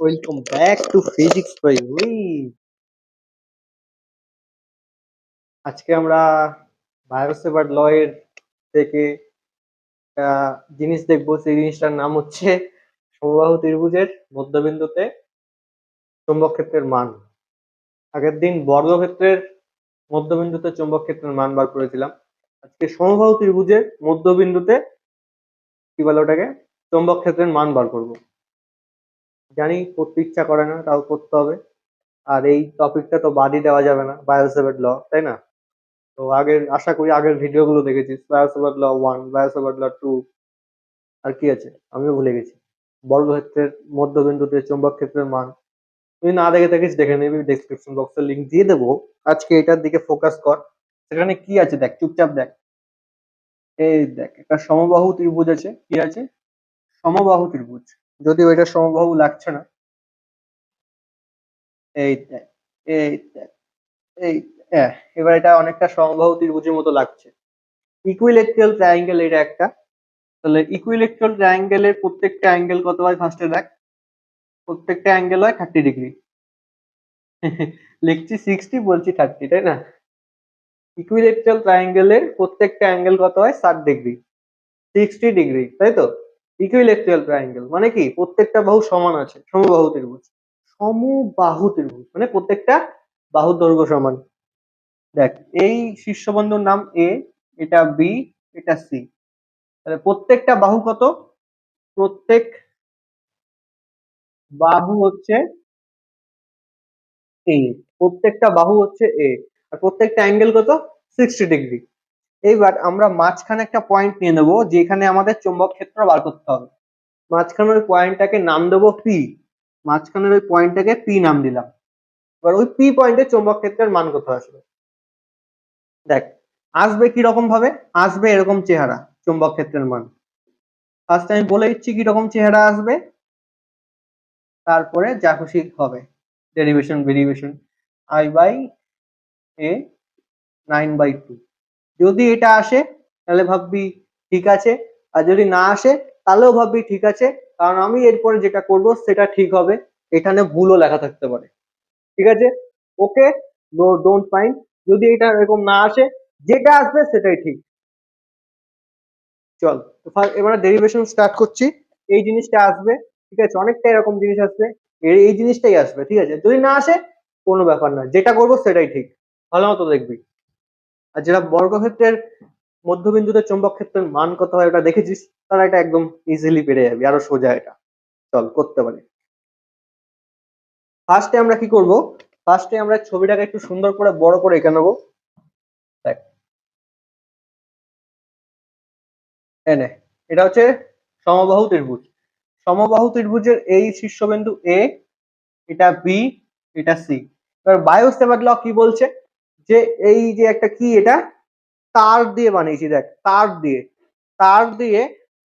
Welcome back to physics by we আজকে আমরা বায়োসেভার ল এর থেকে জিনিস দেখব। সেই জিনিসটার নাম হচ্ছে সমবাহু ত্রিভুজের মধ্যবিন্দুতে চৌম্বক ক্ষেত্রের মান। আগের দিন বর্গক্ষেত্রের মধ্যবিন্দুতে চৌম্বক ক্ষেত্রের মান বার করেছিলাম। আজকে সমবাহু ত্রিভুজের মধ্যবিন্দুতে কি বলে ওটাকে? চৌম্বক ক্ষেত্রের মান বার করব। জানি করতে ইচ্ছা করে না, তাও করতে হবে। আর এই টপিকটা তো বাদই দেওয়া যাবে না বায়োসেভার ল তাই না? তো আগের, আশা করি আগের ভিডিওগুলো দেখেছিস বায়োসেভার ল ওয়ান বায়োসেভার ল টু আর কি আছে? আমিও ভুলে গেছি। বর্গক্ষেত্রের মধ্যবিন্দুতে চৌম্বক ক্ষেত্রের মান। তুই না দেখে থাকিস, দেখে নিবি ডেসক্রিপশন বক্সের লিঙ্ক দিয়ে দেবো। আজকে এটার দিকে ফোকাস কর। সেখানে কি আছে দেখ, চুপচাপ দেখ। এই দেখ, একটা সমবাহু ত্রিভুজ আছে, কি আছে? সমবাহু ত্রিভুজ যদিও এটা সমবাহু লাগছে না। এই এই এই এবার এটা অনেকটা সমবাহু ত্রিভুজের মতো লাগছে। ইকুইলেকট্রাল ট্রায়াঙ্গেল এটা একটা। তাহলে ইকুইলেকট্রাল ট্রায়াঙ্গেলের প্রত্যেকটা অ্যাঙ্গেল কত হয় ফার্স্টে দেখ? প্রত্যেকটা অ্যাঙ্গেল হয় থার্টি ডিগ্রি লিখছি সিক্সটি বলছি থার্টি তাই না? ইকুইলেকট্রাল ট্রায়াঙ্গেলের প্রত্যেকটা অ্যাঙ্গেল কত হয় ষাট ডিগ্রি সিক্সটি ডিগ্রি তাই তো? ইকুইলেকট্রাল ট্রায়াঙ্গেল মানে কি? প্রত্যেকটা বাহু সমান আছে, সমবাহু ত্রিভুজ। সমবাহু ত্রিভুজ মানে প্রত্যেকটা বাহুর দৈর্ঘ্য সমান। দেখ, এই শীর্ষবন্ধুর নাম এ এটা বি এটা সি তাহলে প্রত্যেকটা বাহু কত? প্রত্যেক বাহু হচ্ছে এ প্রত্যেকটা বাহু হচ্ছে এ আর প্রত্যেকটা অ্যাঙ্গেল কত? সিক্সটি ডিগ্রি এইবার আমরা মাঝখানে একটা পয়েন্ট নিয়ে নেব, যেখানে আমাদের চৌম্বক ক্ষেত্র বার করতে হবে। মাঝখানের ওই পয়েন্টটাকে নাম দেবো পি মাঝখানের ওই পয়েন্টটাকে পি নাম দিলাম। এবার ওই পি পয়েন্টে চৌম্বক ক্ষেত্রের মান কত আসবে? দেখ, আসবে কি রকম ভাবে? আসবে এরকম চেহারা, চৌম্বক ক্ষেত্রের মান। ফার্স্ট আমি বলে দিচ্ছি কি রকম চেহারা আসবে। তারপরে যা খুশি হবে। Derivation derivation I by a nine by two যদি এটা আসে, তাহলে ভাববি ঠিক আছে। আর যদি না আসে, তাহলেও ভাববি ঠিক আছে। কারণ আমি এরপরে যেটা করব, সেটা ঠিক হবে। এখানে ভুলও লেখা থাকতে পারে। ঠিক আছে? ওকে? ডোন্ট মাইন্ড যদি এটা এরকম না আসে, যেটা আসবে সেটাই ঠিক। চল এবারে ডেরিভেশন স্টার্ট করছি। এই জিনিসটা আসবে, ঠিক আছে? অনেকটা এরকম জিনিস আসবে। এই জিনিসটাই আসবে, ঠিক আছে? যদি না আসে, কোনো ব্যাপার না। যেটা করব সেটাই ঠিক। ভালো মতো দেখবি। আর যেটা বর্গক্ষেত্রের মধ্যবিন্দুতে চৌম্বক ক্ষেত্রের মান কত হয় ওটা দেখেছিস? তারা এটা একদম ইজিলি পেরে যাবি, আরও সোজা এটা। চল, করতে পারি। ফার্স্টে আমরা কি করব? ফার্স্টে আমরা ছবিটাকে একটু সুন্দর করে, বড় করে এঁকে নেব। এনে এটা হচ্ছে সমবাহু ত্রিভুজ। সমবাহু ত্রিভুজের এই শীর্ষবিন্দু এ এটা বি এটা সি এবার বায়োসেভার ল কি বলছে? যে এই যে একটা কি এটা? তার দিয়ে বানিয়েছি, দেখ, তার দিয়ে। তার দিয়ে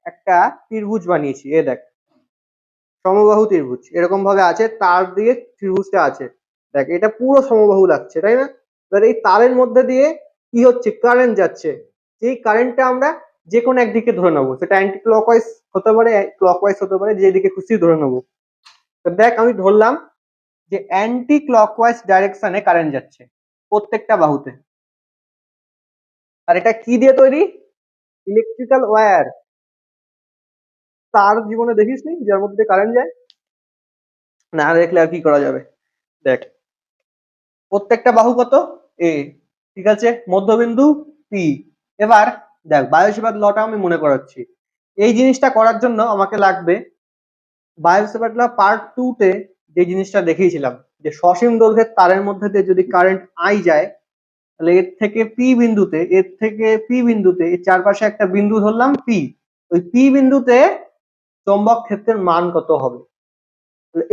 একটা ত্রিভুজ বানিয়েছি, এ দেখ। সমবাহু ত্রিভুজ, এরকম ভাবে আছে, তার দিয়ে ত্রিভুজটা আছে। দেখ, এটা পুরো সমবাহু লাগছে, তাই না? এবার এই তারের মধ্যে দিয়ে কি হচ্ছে? কারেন্ট যাচ্ছে। এই কারেন্টটা আমরা যে কোনো একদিকে ধরে নেব, সেটা অ্যান্টি ক্লকওয়াইজ হতে পারে ক্লকওয়াইজ হতে পারে যেদিকে খুশি ধরে নেব। তো দেখ, আমি ধরলাম যে অ্যান্টি ক্লকওয়াইজ ডাইরেকশনে কারেন্ট যাচ্ছে। প্রত্যেকটা বাহুতে। আর এটা কি দিয়ে তৈরি? ইলেকট্রিক্যাল ওয়্যার তার জীবনে দেখিস নি, যার মধ্যে কারেন্ট যায়? না দেখলে আর কি করা যাবে? দেখ। প্রত্যেকটা বাহু কত? এ ঠিক আছে? মধ্যবিন্দু পি এবার দেখ বায়োসেবাদ লটা আমি মনে করাচ্ছি। এই জিনিসটা করার জন্য আমাকে লাগবে বায়োসেবাদ ল পার্ট টু তে যে জিনিসটা দেখিয়েছিলাম, যে সসীম দৈর্ঘ্যের তারের মধ্যে দিয়ে যদি কারেন্ট আই যায়, তাহলে এর থেকে পি বিন্দুতে, এর থেকে পি বিন্দুতে এর চারপাশে একটা বিন্দু ধরলাম পি ওই পি বিন্দুতে চৌম্বক ক্ষেত্রের মান কত হবে?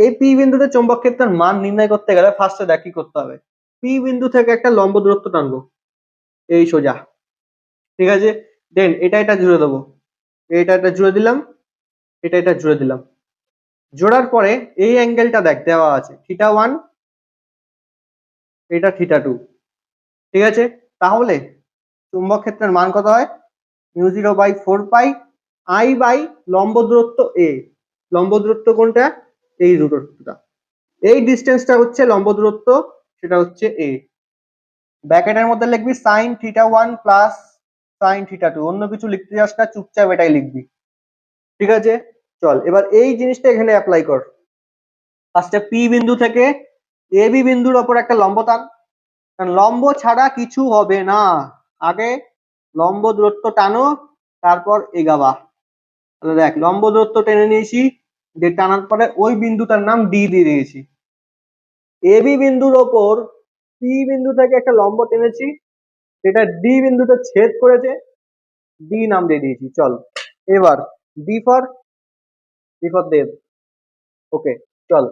এই পি বিন্দুতে চৌম্বক ক্ষেত্রের মান নির্ণয় করতে গেলে ফার্স্টে দেখ কি করতে হবে। পি বিন্দু থেকে একটা লম্ব দূরত্ব টানবো। এই সোজা। ঠিক আছে? দেন এটা এটা জুড়ে দেবো। এটা এটা জুড়ে দিলাম। এটা এটা জুড়ে দিলাম। জোড়ার পরে এই অ্যাঙ্গেলটা দেখ, দেওয়া আছে। থিটা ওয়ান এটা থিটা টু ঠিক আছে? তাহলে চুম্বক ক্ষেত্রের মান কত হয়? Mu zero by four pi I by লম্ব দূরত্ব এ লম্ব দূরত্ব কোনটা? এই দূরত্বটা। এই ডিস্টেন্সটা হচ্ছে লম্ব দূরত্ব সেটা হচ্ছে এ ব্র্যাকেটের মধ্যে লিখবি sine theta one plus sine theta two অন্য কিছু লিখতে যাস না, চুপচাপ এটাই লিখবি। ঠিক আছে? চল, এবার এই জিনিসটা এখানে অ্যাপ্লাই কর। ফার্স্টে পি বিন্দু থেকে এ বি বিন্দুর ওপর একটা লম্ব টান। কারণ লম্ব ছাড়া কিছু হবে না। আগে লম্ব দূরত্ব টানো, তারপর এগাবা। তাহলে দেখ, লম্ব দূরত্ব টেনে নিয়েছি যে টানার পরে ওই বিন্দুটার নাম ডি দিয়ে দিয়েছি। এ বি বিন্দুর ওপর পি বিন্দু থেকে একটা লম্ব টেনেছি, সেটা ডি বিন্দুতে ছেদ করেছে ডি নাম দিয়ে দিয়েছি। চল, এবার ডি ফর দেব ওকে চল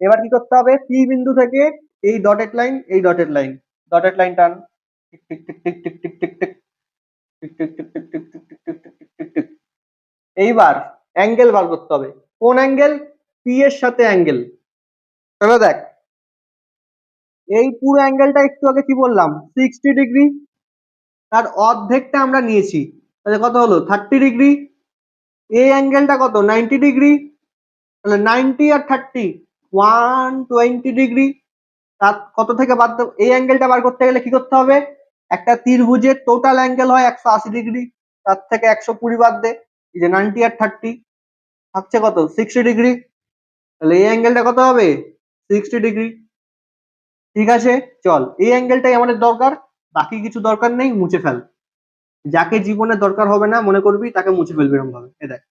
এবার কি করতে হবে পি বিন্দু থেকে এই ডটেড লাইন এই ডটেড লাইন ডটেড লাইন টান tick tick tick tick tick tick tick এইবার অ্যাঙ্গেল বার করতে হবে কোন অ্যাঙ্গেল পি এর সাথে অ্যাঙ্গেল তাহলে দেখ এই পুরো অ্যাঙ্গেলটা একটু আগে কি বললাম সিক্সটি ডিগ্রি তার অর্ধেকটা আমরা নিয়েছি তাহলে কত হলো থার্টি ডিগ্রি এই অ্যাঙ্গেলটা কত? নাইনটি ডিগ্রি তাহলে নাইনটি আর থার্টি ওয়ান টোয়েন্টি ডিগ্রি তার কত থেকে বাদ এই অ্যাঙ্গেলটা বার করতে গেলে কি করতে হবে? একটা ত্রিভুজের টোটাল অ্যাঙ্গেল হয় একশো আশি ডিগ্রি তার থেকে একশো কুড়ি বাদ দে। এই যে নাইনটি আর থার্টি থাকছে কত? সিক্সটি ডিগ্রি তাহলে এই অ্যাঙ্গেলটা কত হবে? সিক্সটি ডিগ্রি ঠিক আছে? চল, এই অ্যাঙ্গেলটাই আমাদের দরকার। বাকি কিছু দরকার নেই, মুছে ফেল। যাকে জীবনে দরকার হবে না মনে করবি তাকে মুছে ফেলবি এরকম ভাবে এ দেখ।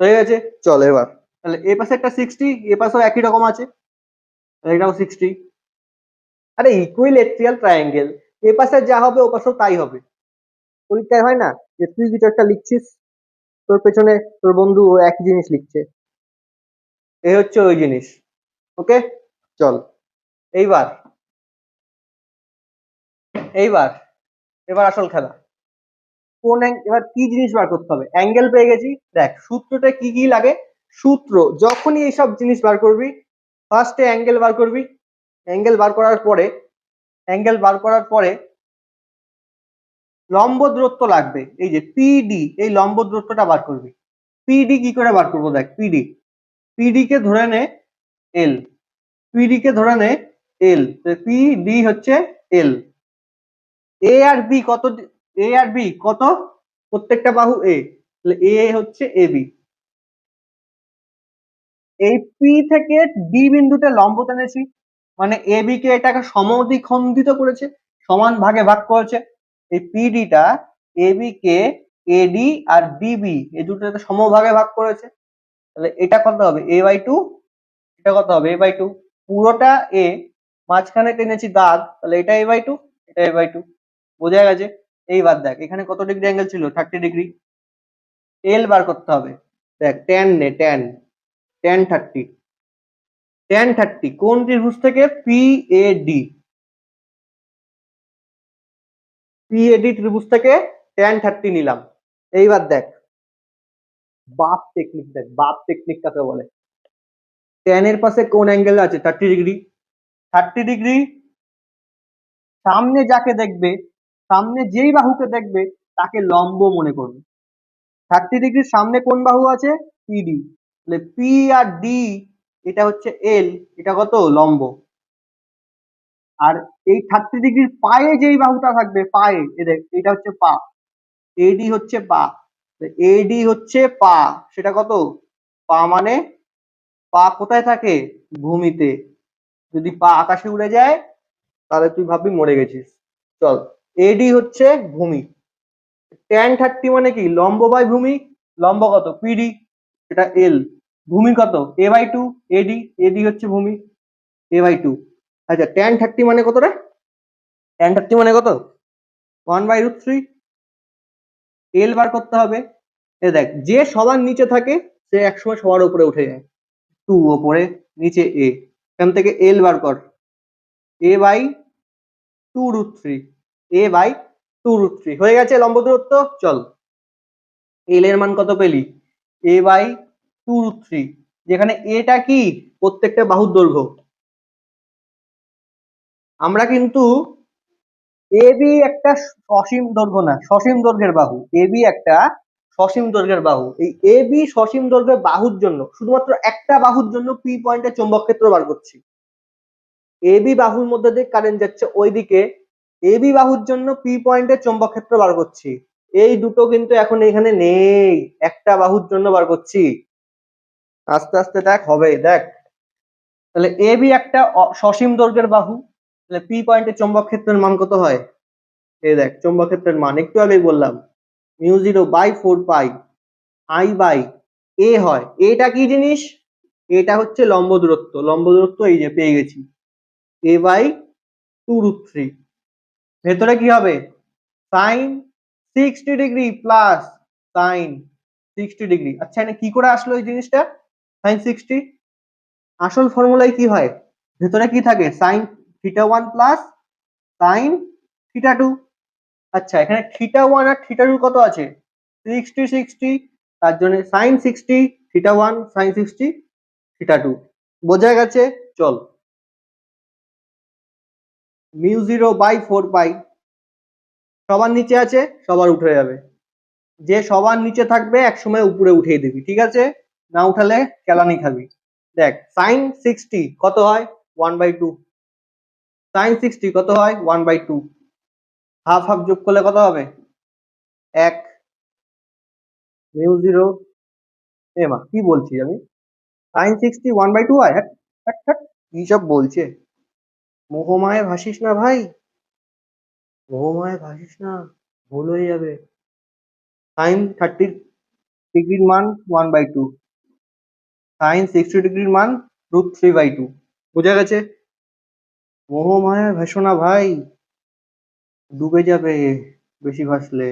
হয়ে গেছে? চল এবার। তাহলে এ পাশে একটা সিক্সটি এ পাশেও একই রকম আছে। তাহলে এটাও সিক্সটি আরে ইকুইলেট্রিয়াল ট্রায়াঙ্গেল এ পাশে যা হবে ও পাশেও তাই হবে। পরীক্ষায় হয় না? যে তুই কিছু একটা লিখছিস তোর পেছনে তোর বন্ধু ও একই জিনিস লিখছে। এই হচ্ছে ওই জিনিস। ওকে? চল। এইবার। এইবার। এবার আসল খেলা। কোন এবার কি জিনিস বার করতে হবে? অ্যাঙ্গেল পেয়ে গেছি। দেখ, সূত্রটা কি কি লাগে? সূত্র, যখনই এইসব জিনিস বার করবি ফার্স্টে অ্যাঙ্গেল বার করবি। অ্যাঙ্গেল বার করার পরে, অ্যাঙ্গেল বার করার পরে লম্ব দূরত্ব লাগবে। এই যে পিডি এই লম্ব দূরত্বটা বার করবি। পিডি কি করে বার করব দেখ পিডি পিডি কে ধরে নে এল পিডি কে ধরে নে এল পিডি হচ্ছে এল এ আর বি কত এ আর বি কত? প্রত্যেকটা বাহু এ তাহলে এ হচ্ছে এ বি এই পি থেকে ডি বিন্দুতে লম্ব টেনেছি মানে এ বি কে এটাকে সমদ্বিখণ্ডিত করেছে, সমান ভাগে ভাগ করেছে। এই পিডিটা A B K eddy R DB এই দুটোতে সমভাগে ভাগ করেছে। তাহলে এটা কত হবে? এ বাই টু এটা কত হবে? এ বাই টু পুরোটা এ মাঝখানে টেনেছি দাগ, তাহলে এটা এ বাই টু এটা এ বাই টু বোঝা গেছে? এইবার দেখ, এখানে কত ডিগ্রি অ্যাঙ্গেল ছিল? থার্টি ডিগ্রি এল বার করতে হবে। দেখ টেন নে tan tan thirty tan thirty কোন ত্রিভুজ থেকে? P A D P A D ত্রিভুজ থেকে টেন থার্টি নিলাম। এইবার দেখ। বাপ টেকনিক দেখ, বাপ টেকনিক কাকে বলে? টেন এর পাশে কোন অ্যাঙ্গেল আছে? থার্টি ডিগ্রি থার্টি ডিগ্রি সামনে যাকে দেখবে সামনে যেই বাহুকে দেখবে, তাকে লম্ব মনে করবে। থার্টি ডিগ্রির সামনে কোন বাহু আছে? পিডি তাহলে পি আর ডি এটা হচ্ছে এল এটা কত? লম্ব। আর এই থার্টি ডিগ্রির পায়ে যেই বাহুটা থাকবে, পায়ে এটা হচ্ছে পা। এডি হচ্ছে পা। এডি হচ্ছে পা। সেটা কত? পা মানে পা কোথায় থাকে? ভূমিতে। যদি পা আকাশে উড়ে যায়, তাহলে তুই ভাববি মরে গেছিস। চল। এডি হচ্ছে ভূমি। ট্যান থার্টি মানে কি? লম্ব বাই ভূমি। লম্ব কত? পিডি এটা এল ভূমি কত? এ বাই টু এডি এডি হচ্ছে ভূমি। এ বাই টু আচ্ছা ট্যান থার্টি মানে কত রে? ট্যান থার্টি মানে কত? One by root three l বার করতে হবে। এ দেখ, যে সবার নিচে থাকে, সে একসময় সবার উপরে উঠে যায়। টু ওপরে, নিচে এ এখান থেকে এল বার কর। A by two root three a by two root three হয়ে গেছে লম্ব দূরত্ব? চল। এল এর মান কত পেলি? A by two root three যেখানে এটা কি? প্রত্যেকটা বাহুর দৈর্ঘ্য। আমরা কিন্তু এ বি একটা সসীম দৈর্ঘ্য না, সসীম দৈর্ঘ্যের বাহু। এ বি একটা সসীম দৈর্ঘ্যের বাহু। এই এ বি সসীম দৈর্ঘ্যের বাহুর জন্য, শুধুমাত্র একটা বাহুর জন্য পি পয়েন্টে চৌম্বক ক্ষেত্র বার করছি। এ বি বাহুর মধ্যে দিয়ে কারেন্ট যাচ্ছে, ওইদিকে এ বি বাহুর জন্য পি পয়েন্টে চৌম্বক ক্ষেত্র বার করছি। এই দুটো কিন্তু এখন এখানে নেই। একটা বাহুর জন্য বার করছি। আস্তে আস্তে দেখ, হবে, দেখ। তাহলে এ বি একটা সসীম দৈর্ঘ্যের বাহু। তাহলে পি পয়েন্টে চৌম্বক ক্ষেত্রের মান কত হয়? এই দেখ, চৌম্বক ক্ষেত্রের মান। একটু আগেই বললাম। Mu zero by four pi I by a হয়। এটা কি জিনিস? এটা হচ্ছে লম্ব দূরত্ব। লম্ব দূরত্ব এই যে পেয়ে গেছি। A by two root three ভেতরে কি হবে? Sine sixty degree plus sine sixty degree আচ্ছা এখানে কি করে আসলো এই জিনিসটা? সাইন সিক্সটি আসল ফর্মুলায় কি হয়? ভেতরে কি থাকে? Sine theta one plus sine theta two আচ্ছা এখানে থিটা ওয়ান আর থিটা টু কত আছে? সিক্সটি সিক্সটি তার জন্য sine sixty theta one sine sixty theta two বোঝা গেছে? চল। Mu zero by four pi. সবার নিচে আছে, সবার উঠে যাবে। যে সবার নিচে থাকবে এক সময় উপরে উঠিয়ে দিবি, ঠিক আছে? না উঠালে কেলানি খাবি। দেখ সাইন সিক্সটি কত হয়? One by two sine sixty কত হয়? One by two half half যোগ করলে কত হবে? এক। Mu zero. এ মা, কি বলছি আমি? Sine sixty one by two হয়? হ্যাট হ্যাট সব বলছে? মোহমায় ভাসিস না ভাই। মোহমায় ভাসিস না, ভুল হয়ে যাবে। সাইন থার্টি ডিগ্রির মান one by two sine sixty ডিগ্রির মান রুট থ্রি বাই টু বোঝা গেছে? মোহমায় ভাসো না ভাই। ডুবে যাবে বেশি ভাসলে।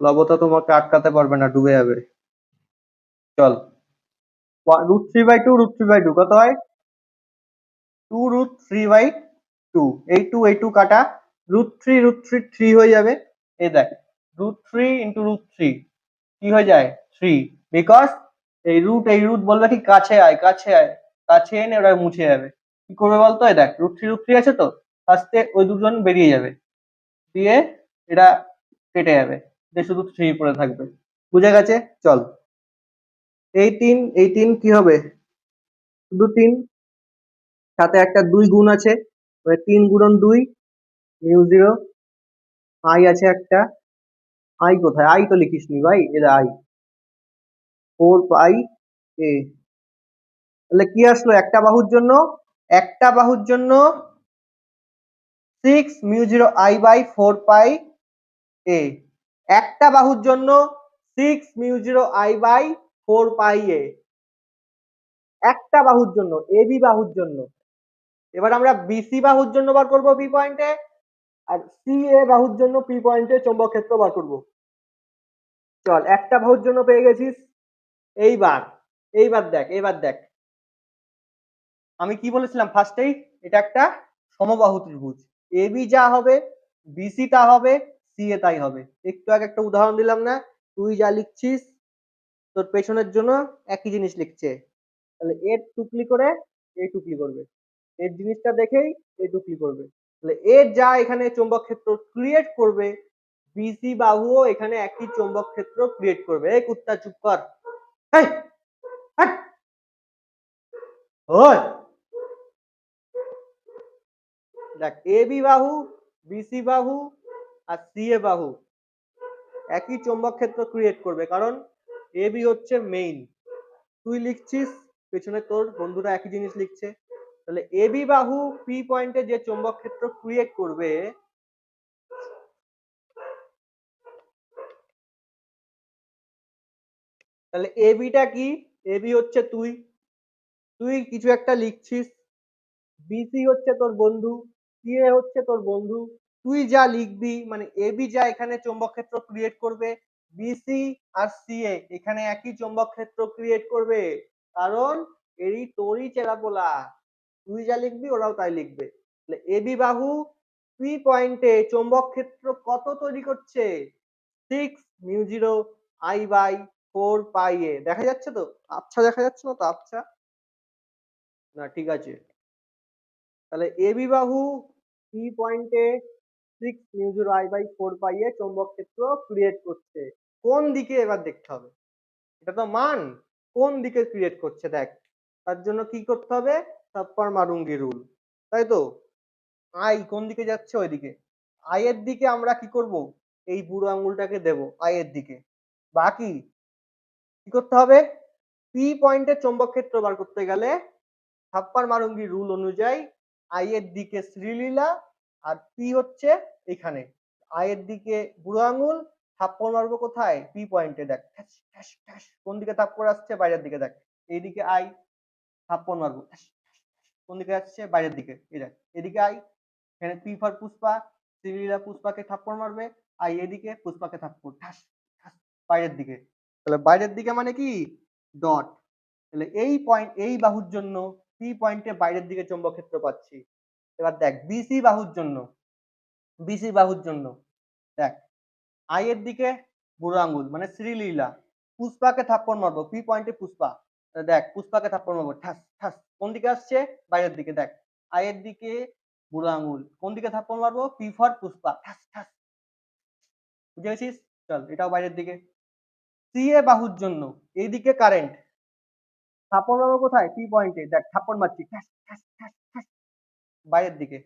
প্লবতা তোমাকে আটকাতে পারবে না, ডুবে যাবে। চল। Root three by two root three by two কত হয়? Two root three by two এই টু এই টু কাটা root three root three three হয়ে যাবে। এই দেখ root three into root three কি হয়ে যায়? থ্রি বিকজ এই রুট এই রুট বলবে কি কাছে আয় কাছে আয়, কাছে এনে ওরা মুছে যাবে। কি করবে বলতো? এই দেখ রুট থ্রি রুট থ্রি আছে তো? আস্তে ওই দুজন বেরিয়ে যাবে। দিয়ে এটা কেটে যাবে। যে শুধু থ্রি পড়ে থাকবে। বুঝে গেছে? চল। এই তিন এই তিন কি হবে? শুধু তিন সাথে একটা দুই গুণ আছে মানে তিন গুণন দুই, মিউ জিরো, আই আছে একটা, আই কোথায়? আই তো লিখিস নি ভাই এটা আই। Four pi a. তাহলে কি আসলো একটা বাহুর জন্য? একটা বাহুর জন্য six mu zero I by four pi a. একটা বাহুর জন্য six mu zero I by four pi a. একটা বাহুর জন্য, এ বি বাহুর জন্য। এবার আমরা বিসি বাহুর জন্য বার করব বি পয়েন্টে আর সি এ বাহুর জন্য পি পয়েন্টে চৌম্বক ক্ষেত্র বার করব। চল, একটা বাহুর জন্য পেয়ে গেছিস। এইবার এইবার দেখ এইবার দেখ। আমি কি বলেছিলাম ফার্স্টেই এটা একটা সমবাহু ত্রিভুজ। এ বি যা হবে বিসি তা হবে সি এ তাই হবে। একটু আগে একটা উদাহরণ দিলাম না? তুই যা লিখছিস, তোর পেছনের জন্য একই জিনিস লিখছে। তাহলে এর টুকলি করে এ টুকলি করবে। এর জিনিসটা দেখেই এ টুকলি করবে। তাহলে এর যা এখানে চৌম্বক ক্ষেত্র ক্রিয়েট করবে বিসি বাহুও এখানে একই চৌম্বক ক্ষেত্র ক্রিয়েট করবে। এই কুত্তা, চুপ কর। দেখ এ বি বাহু বিসি বাহু আর সি এ বাহু একই চৌম্বক ক্ষেত্র ক্রিয়েট করবে। কারণ এ বি হচ্ছে মেইন তুই লিখছিস, পেছনে তোর বন্ধুরা একই জিনিস লিখছে। তাহলে এ বি বাহু পি পয়েন্টে যে চৌম্বক ক্ষেত্র ক্রিয়েট করবে, তাহলে এ বিটা কি? এ বি হচ্ছে তুই। তুই কিছু একটা লিখছিস। বিসি হচ্ছে তোর বন্ধু সি এ হচ্ছে তোর বন্ধু। তুই যা লিখবি মানে এ বি যা এখানে চৌম্বক ক্ষেত্র ক্রিয়েট করবে বিসি আর সি এ এখানে একই চৌম্বক ক্ষেত্র ক্রিয়েট করবে। কারণ এরই তোরই চেরাপোলা তুই যা লিখবি, ওরাও তাই লিখবে। তাহলে এ বি বাহু পি পয়েন্টে চৌম্বক ক্ষেত্র কত তৈরি করছে? Six mu zero I by four pi a দেখা যাচ্ছে তো? আচ্ছা দেখা যাচ্ছে না তো? আচ্ছা না, ঠিক আছে। তাহলে এ বি বাহু পি পয়েন্টে six mu zero I by four pi a চৌম্বক ক্ষেত্র ক্রিয়েট করছে। কোন দিকে এবার দেখতে হবে? এটা তো মান। কোন দিকে ক্রিয়েট করছে? দেখ, তার জন্য কি করতে হবে? তাপ্পার মারুঙ্গি রুল তাই তো? আই কোন দিকে যাচ্ছে ওইদিকে? আই এর দিকে আমরা কি করব? এই বুড়ো আঙ্গুলটাকে দেব আই এর দিকে। বাকি? কি করতে হবে? পি পয়েন্টের চৌম্বক ক্ষেত্র বার করতে গেলে থাপ্পার মারুঙ্গি রুল অনুযায়ী আই এর দিকে শ্রীলীলা আর পি হচ্ছে এখানে। আই এর দিকে বুড়ো আঙ্গুল থাপ্পড় মারবো কোথায়? পি পয়েন্টে দেখ। কোন দিকে থাপ্পড় আসছে বাইরের দিকে দেখ। এইদিকে আই থাপ্পড় মারবো। কোন দিকে আসছে বাইরের দিকে। দেখ, এদিকে আই এখানে পি ফর পুষ্পা শ্রীলীলা পুষ্পাকে থাপ্পড় মারবে আই এদিকে, পুষ্পাকে থাপ্পড়। ঠাস ঠাস, বাইরের দিকে। তাহলে বাইরের দিকে মানে কি? ডট তাহলে এই পয়েন্ট এই বাহুর জন্য পি পয়েন্টে বাইরের দিকে চৌম্বক ক্ষেত্র পাচ্ছি। এবার দেখ বিসি বাহুর জন্য বিসি বাহুর জন্য, দেখ আই এর দিকে বুড়ো আঙ্গুল মানে শ্রীলীলা পুষ্পাকে থাপ্পড় মারবো পি পয়েন্টে পুষ্পা। দেখ, পুষ্পাকে থাপ্পড় মারবো, ঠাস ঠাস, কোন দিকে আসছে? বাইরের দিকে, দেখ, আয়ের দিকে বুড়ো আঙ্গুল কোন দিকে থাপ্পড় মারবো? পি ফর পুষ্পা, ঠাস ঠাস। বুঝে গেছিস? চল, এটাও বাইরের দিকে। সি এ বাহুর জন্য, এইদিকে কারেন্ট। থাপ্পড় মারবো কোথায়? পি পয়েন্টে, দেখ, থাপ্পড় মারছি, ঠাস ঠাস ঠাস ঠাস। বাইরের দিকে।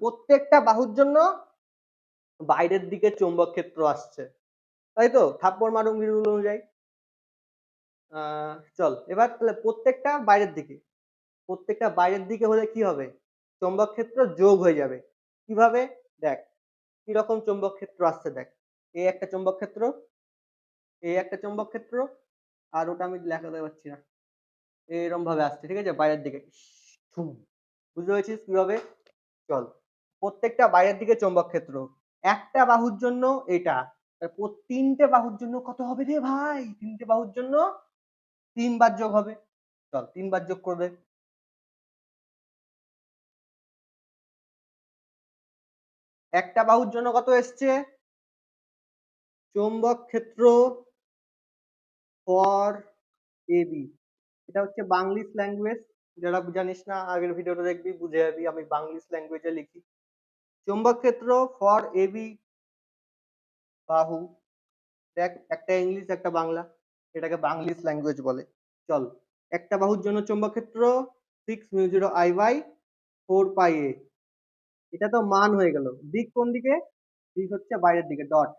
প্রত্যেকটা বাহুর জন্য বাইরের দিকে চৌম্বক ক্ষেত্র আসছে। তাই তো? থাপ্পড় মারুঙ্গি অনুযায়ী। চল, এবার তাহলে প্রত্যেকটা বাইরের দিকে। প্রত্যেকটা বাইরের দিকে হলে কি হবে? চৌম্বক ক্ষেত্র যোগ হয়ে যাবে। কীভাবে? দেখ, কীরকম চৌম্বক ক্ষেত্র আসছে দেখ। এই একটা চৌম্বক ক্ষেত্র এই একটা চৌম্বক ক্ষেত্র আর ওটা আমি দেখাতে পারছি না। এরকম ভাবে আসছে, ঠিক আছে? বাইরের দিকে। বুঝতে পেরেছিস কীভাবে? চল, প্রত্যেকটা বাইরের দিকে চৌম্বক ক্ষেত্র একটা বাহুর জন্য এটা তিনটে বাহুর জন্য কত হবে রে ভাই? তিনটে বাহুর জন্য তিনবার যোগ হবে। চল, তিনবার যোগ করবে। একটা বাহুর জন্য কত এসছে? চৌম্বক ক্ষেত্র ফর এবি এটা হচ্ছে বাংলিশ ল্যাঙ্গুয়েজ যারা জানিস না, আগের ভিডিওটা দেখবি, বুঝে যাবি, আমি বাংলিশ ল্যাঙ্গুয়েজে লিখি। চৌম্বক ক্ষেত্র ফর এবি বাহু। দেখ, একটা ইংলিশ, একটা বাংলা। এটাকে বাংলিশ ল্যাঙ্গুয়েজ বলে। চল, একটা বাহুর জন্য চৌম্বক ক্ষেত্র six mu zero I by four pi a এটা তো মান হয়ে গেল। দিক কোন দিকে? দিক হচ্ছে বাইরের দিকে ডট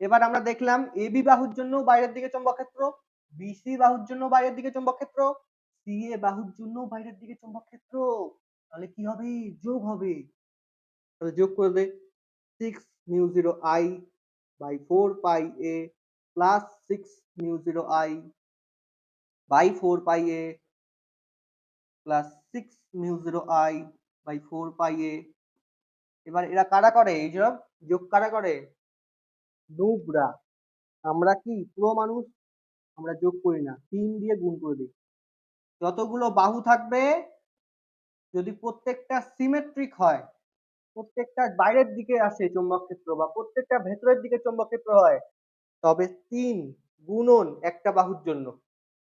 এবার আমরা দেখলাম এবি বাহুর জন্য বাইরের দিকে চৌম্বক ক্ষেত্র বিসি বাহুর জন্য বাইরের দিকে চৌম্বক ক্ষেত্র সিএ বাহুর জন্য বাইরের দিকে চৌম্বক ক্ষেত্র তাহলে কি হবে? যোগ হবে। তাহলে যোগ করবে six mu zero I by four pi a plus six mu zero I by four pi a plus six mu zero I by four pi a এবার এরা কারা করে? এই সব যোগ কারা করে? নুবরা। আমরা কি পুরো মানুষ? আমরা যোগ করি না। তিন দিয়ে গুণ করে দিই। যতগুলো বাহু থাকবে, যদি প্রত্যেকটা সিমেট্রিক হয় প্রত্যেকটা বাইরের দিকে আসে চৌম্বক ক্ষেত্র বা প্রত্যেকটা ভেতরের দিকে চৌম্বক ক্ষেত্র হয়, তবে তিন গুণন একটা বাহুর জন্য।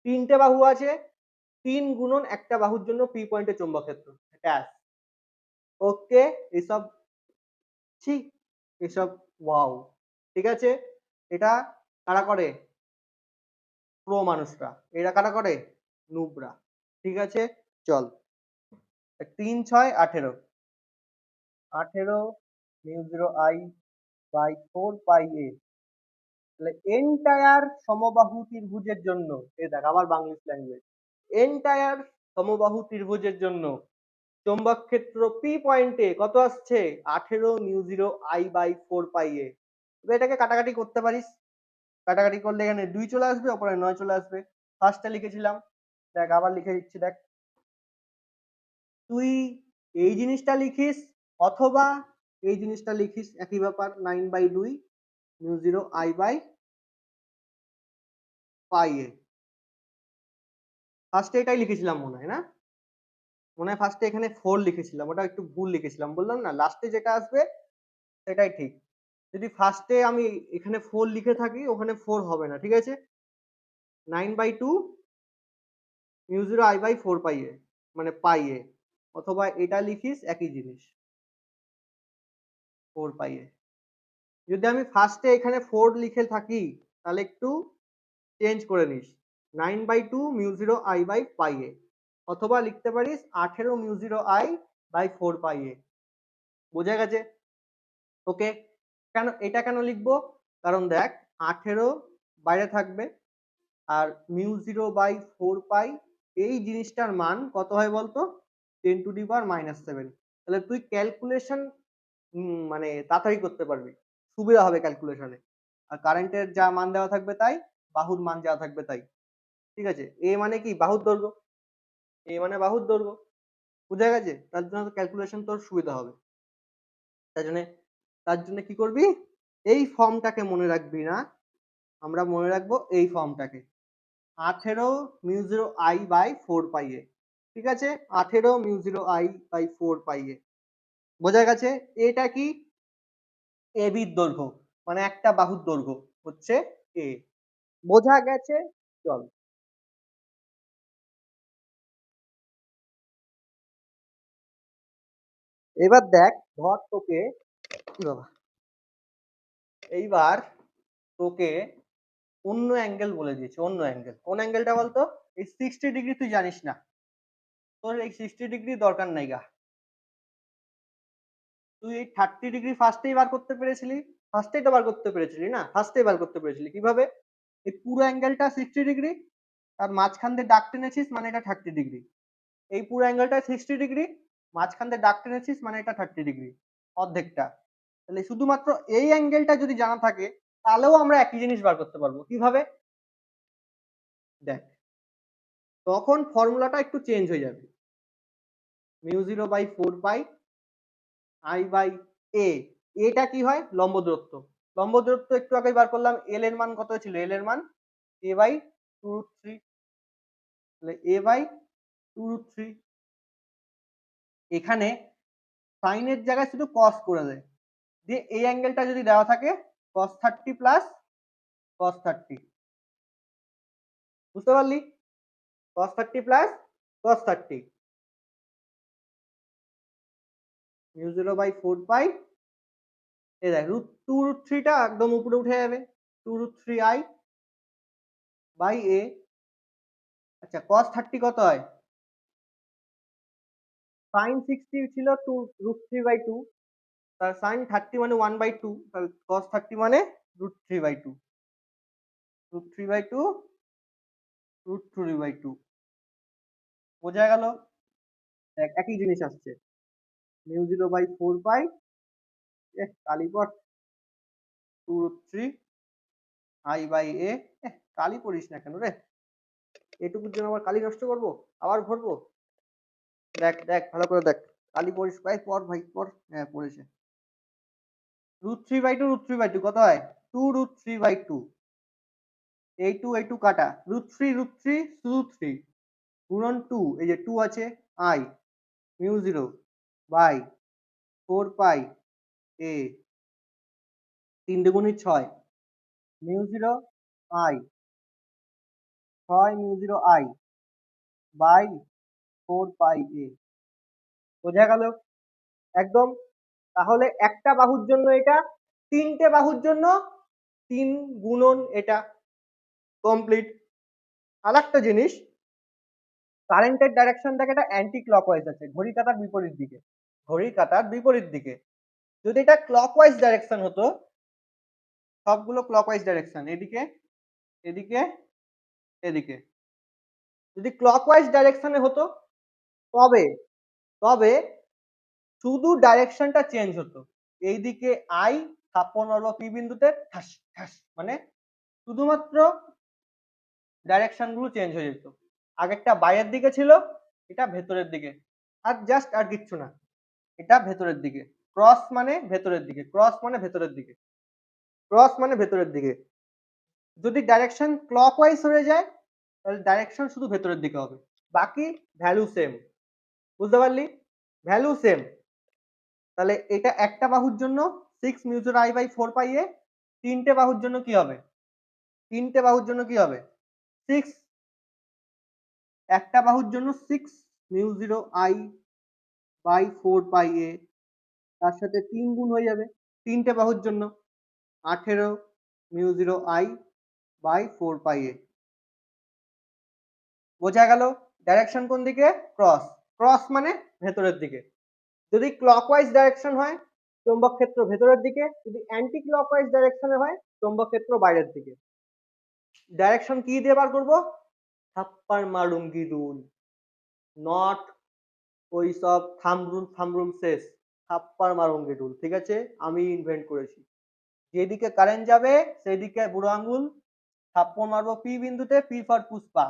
তিনটে বাহু আছে, তিন গুণন একটা বাহুর জন্য পি পয়েন্টে চৌম্বক ক্ষেত্র ব্যাস। ওকে, এসব ঠিক এসব ওয়াও। ঠিক আছে? এটা কারা করে? প্রো মানুষরা। এরা কারা করে? নুবরা। ঠিক আছে? চল। তিন, ছয়, আঠেরো। আঠেরো mu zero I by four pi a. তাহলে এন্টায়ার সমবাহু ত্রিভুজের জন্য, এই দেখ আবার বাংলিশ ল্যাঙ্গুয়েজ এন্টায়ার সমবাহু ত্রিভুজের জন্য চৌম্বক ক্ষেত্র পি পয়েন্টে কত আসছে? আঠেরো mu zero I by four pi a. এটাকে কাটাকাটি করতে পারিস। কাটাকাটি করলে এখানে দুই চলে আসবে, ওপরে নয় চলে আসবে। ফার্স্টটা লিখেছিলাম, দেখ আবার লিখে দিচ্ছি, দেখ। তুই এই জিনিসটা লিখিস অথবা এই জিনিসটা লিখিস একই ব্যাপার নাইন বাই দুই mu zero I by pi a ফার্স্টে এটাই লিখেছিলাম মনে হয় না? মনে হয় ফার্স্টে এখানে ফোর লিখেছিলাম, ওটা একটু ভুল লিখেছিলাম, বললাম না লাস্টে যেটা আসবে, সেটাই ঠিক। যদি ফার্স্টে আমি এখানে ফোর লিখে থাকি, ওখানে ফোর হবে না, ঠিক আছে? Nine by two mu zero I by four pi a মানে পাই এ অথবা এটা লিখিস একই জিনিস। Four pi a. যদি আমি ফার্স্টে এখানে ফোর লিখে থাকি, তাহলে একটু চেঞ্জ করে নিস। Nine by two mu zero I by pi a. অথবা লিখতে পারিস আঠেরো mu zero I by four pi a. বোঝা গেছে? ওকে কেন, এটা কেন লিখব? কারণ দেখ, আঠেরো বাইরে থাকবে আর mu zero by four pi এই জিনিসটার মান কত হয় বলতো? Ten to the power minus seven তাহলে তুই ক্যালকুলেশন মানে তাড়াতাড়ি করতে পারবি। সুবিধা হবে ক্যালকুলেশনে আর কারেন্টের যা মান দেওয়া থাকবে তাই, বাহুর মান যা থাকবে তাই। ঠিক আছে? এ মানে কি? বাহুর দৈর্ঘ্য। এ মানে বাহুর দৈর্ঘ্য। বুঝা গেছে? তার জন্য ক্যালকুলেশন তোর সুবিধা হবে। তার জন্য তার জন্য কি করবি? এই ফর্মটাকে মনে রাখবি না। আমরা মনে রাখব এই ফর্মটাকে আঠেরো mu zero I by four pi a ঠিক আছে? আঠেরো mu zero I by four pi a বোঝা গেছে? এটা কি? এ বির দৈর্ঘ্য। মানে একটা বাহুর দৈর্ঘ্য হচ্ছে এ বোঝা গেছে? চল। এবার দেখ, ধর তোকে বাবা? এইবার তোকে অন্য অ্যাঙ্গেল বলে দিয়েছে, অন্য অ্যাঙ্গেল কোন অ্যাঙ্গেলটা বলতো? এই সিক্সটি ডিগ্রি তুই জানিস না। তোর এই সিক্সটি ডিগ্রি দরকার নাই গা। তুই এই থার্টি ডিগ্রি ফার্স্টেই বার করতে পেরেছিলি? ফার্স্টেই তো বার করতে পেরেছিলি না? ফার্স্টেই বার করতে পেরেছিলি। কীভাবে? এই পুরো অ্যাঙ্গেলটা সিক্সটি ডিগ্রি আর মাঝখান দিয়ে ডাক টেনেছিস মানে এটা থার্টি ডিগ্রি এই পুরো অ্যাঙ্গেলটা সিক্সটি ডিগ্রি মাঝখান দিয়ে ডাক টেনেছিস মানে এটা থার্টি ডিগ্রি অর্ধেকটা। তাহলে শুধুমাত্র এই অ্যাঙ্গেলটা যদি জানা থাকে, তাহলেও আমরা একই জিনিস বার করতে পারব। কীভাবে? দেখ। তখন ফর্মুলাটা একটু চেঞ্জ হয়ে যাবে। Mu zero by four pi I by a এটা কি হয়? লম্ব দূরত্ব। লম্ব দূরত্ব একটু আগে বার করলাম। এল এর মান কত ছিল এল এর মান এ বাই টু থ্রি তাহলে এ বাই টু থ্রি এখানে সাইনের জায়গায় শুধু কস করে দেয়। দিয়ে এই অ্যাঙ্গেলটা যদি দেওয়া থাকে cos thirty plus cos thirty বুঝতে পারলি? Cos thirty plus cos thirty mu zero by four pi এই দেখ রুট টু রুট থ্রিটা একদম উপরে উঠে যাবে। Two root three I by a আচ্ছা কস থার্টি কত হয়? সাইন সিক্সটি ছিল two root three by two তার সাইন থার্টি মানে ওয়ান বাই টু তাহলে কস থার্টি মানে root three by two root three by two root three by two বোঝা গেল? দেখ, একই জিনিস আসছে। Mu zero by four pi কালীপট two root three, I by a কালি পড়িস না কেন রে? এটুকুর জন্য আবার কালি নষ্ট করব? আবার ভরবো? দেখ দেখ, ভালো করে দেখ। কালি পড়িস ভাই পর ভাই, পর হ্যাঁ পড়েছে। Root three by two, root three by two, কত হয়? Two root three by two. এই টু এই টু কাটা। রুট থ্রি রুট থ্রি, শুধু থ্রি। গুণন টু, এই যে টু আছে, I. Mu zero. By four pi a. তিন দুগুণি ছয়, মিউ জিরো আই। ছয় mu zero I by four pi a. বোঝা গেল? একদম? তাহলে একটা বাহুর জন্য এটা, তিনটে বাহুর জন্য তিন গুণন এটা। কমপ্লিট। আর একটা জিনিস, কারেন্টের ডাইরেকশন দেখে এটা অ্যান্টি ক্লকওয়াইজ আছে ঘড়ি কাটার বিপরীত দিকে। ঘড়ি কাটার বিপরীত দিকে। যদি এটা ক্লকওয়াইজ ডাইরেকশন হতো, সবগুলো ক্লকওয়াইজ ডাইরেকশন এদিকে এদিকে এদিকে। যদি ক্লকওয়াইজ ডাইরেকশনে হতো, তবে তবে শুধু ডাইরেকশনটা চেঞ্জ হতো। এইদিকে আই স্থাপন বা পি বিন্দুতে, ঠাস ঠাস মানে শুধুমাত্র ডাইরেকশনগুলো চেঞ্জ হয়ে যেত। আগেরটা বাইরের দিকে ছিল, এটা ভেতরের দিকে। আর জাস্ট আর কিচ্ছু না। এটা ভেতরের দিকে। ক্রস মানে ভেতরের দিকে, ক্রস মানে ভেতরের দিকে। ক্রস মানে ভেতরের দিকে। যদি ডাইরেকশন ক্লকওয়াইজ হয়ে যায়, তাহলে ডাইরেকশন শুধু ভেতরের দিকে হবে। বাকি ভ্যালু সেম বুঝতে পারলি? ভ্যালু সেম তাহলে এটা একটা বাহুর জন্য six mu zero I by four pi a তিনটে বাহুর জন্য কি হবে? তিনটে বাহুর জন্য কি হবে? সিক্স একটা বাহুর জন্য six mu zero I by four pi a, তার সাথে তিন গুণ হয়ে যাবে। তিনটে বাহুর জন্য আঠেরো mu zero I by four pi a. বোঝা গেল ডাইরেকশন কোন দিকে? ক্রস ক্রস মানে ভেতরের দিকে। যদি ক্লকওয়াইজ ডাইরেকশন হয়, চৌম্বক ক্ষেত্র ভেতরের দিকে। যদি অ্যান্টি ক্লকওয়াইজ ডাইরেকশনে হয়, চৌম্বক ক্ষেত্র বাইরের দিকে। ডাইরেকশন কি দিয়ে বার করব? থাপ্পার মারুঙ্গি রুল নট ওই সব থামরুল থামরুল শেষ। থাপ্পার মারুঙ্গি রুল ঠিক আছে? আমি ইনভেন্ট করেছি। যেদিকে কারেন্ট যাবে, সেদিকে বুড়ো আঙ্গুল, থাপ্পড় মারবো পি বিন্দুতে, পি ফর পুষ্পা।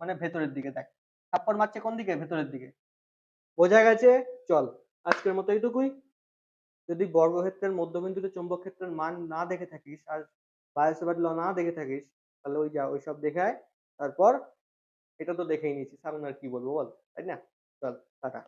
মানে ভেতরের দিকে, দেখ। থাপ্পড় মারছে কোন দিকে? ভেতরের দিকে। বোঝা গেছে? চল, আজকের মতো এইটুকুই। যদি বর্গক্ষেত্রের মধ্যবিন্দুতে চৌম্বক ক্ষেত্রের মান না দেখে থাকিস, আর বায়োসেভার ল না দেখে থাকিস, তাহলে ওই যা, ওইসব দেখে আয়। তারপর এটা তো দেখেই নিয়েছিস এখন আর কি বলব বল, তাই না? চল টাটা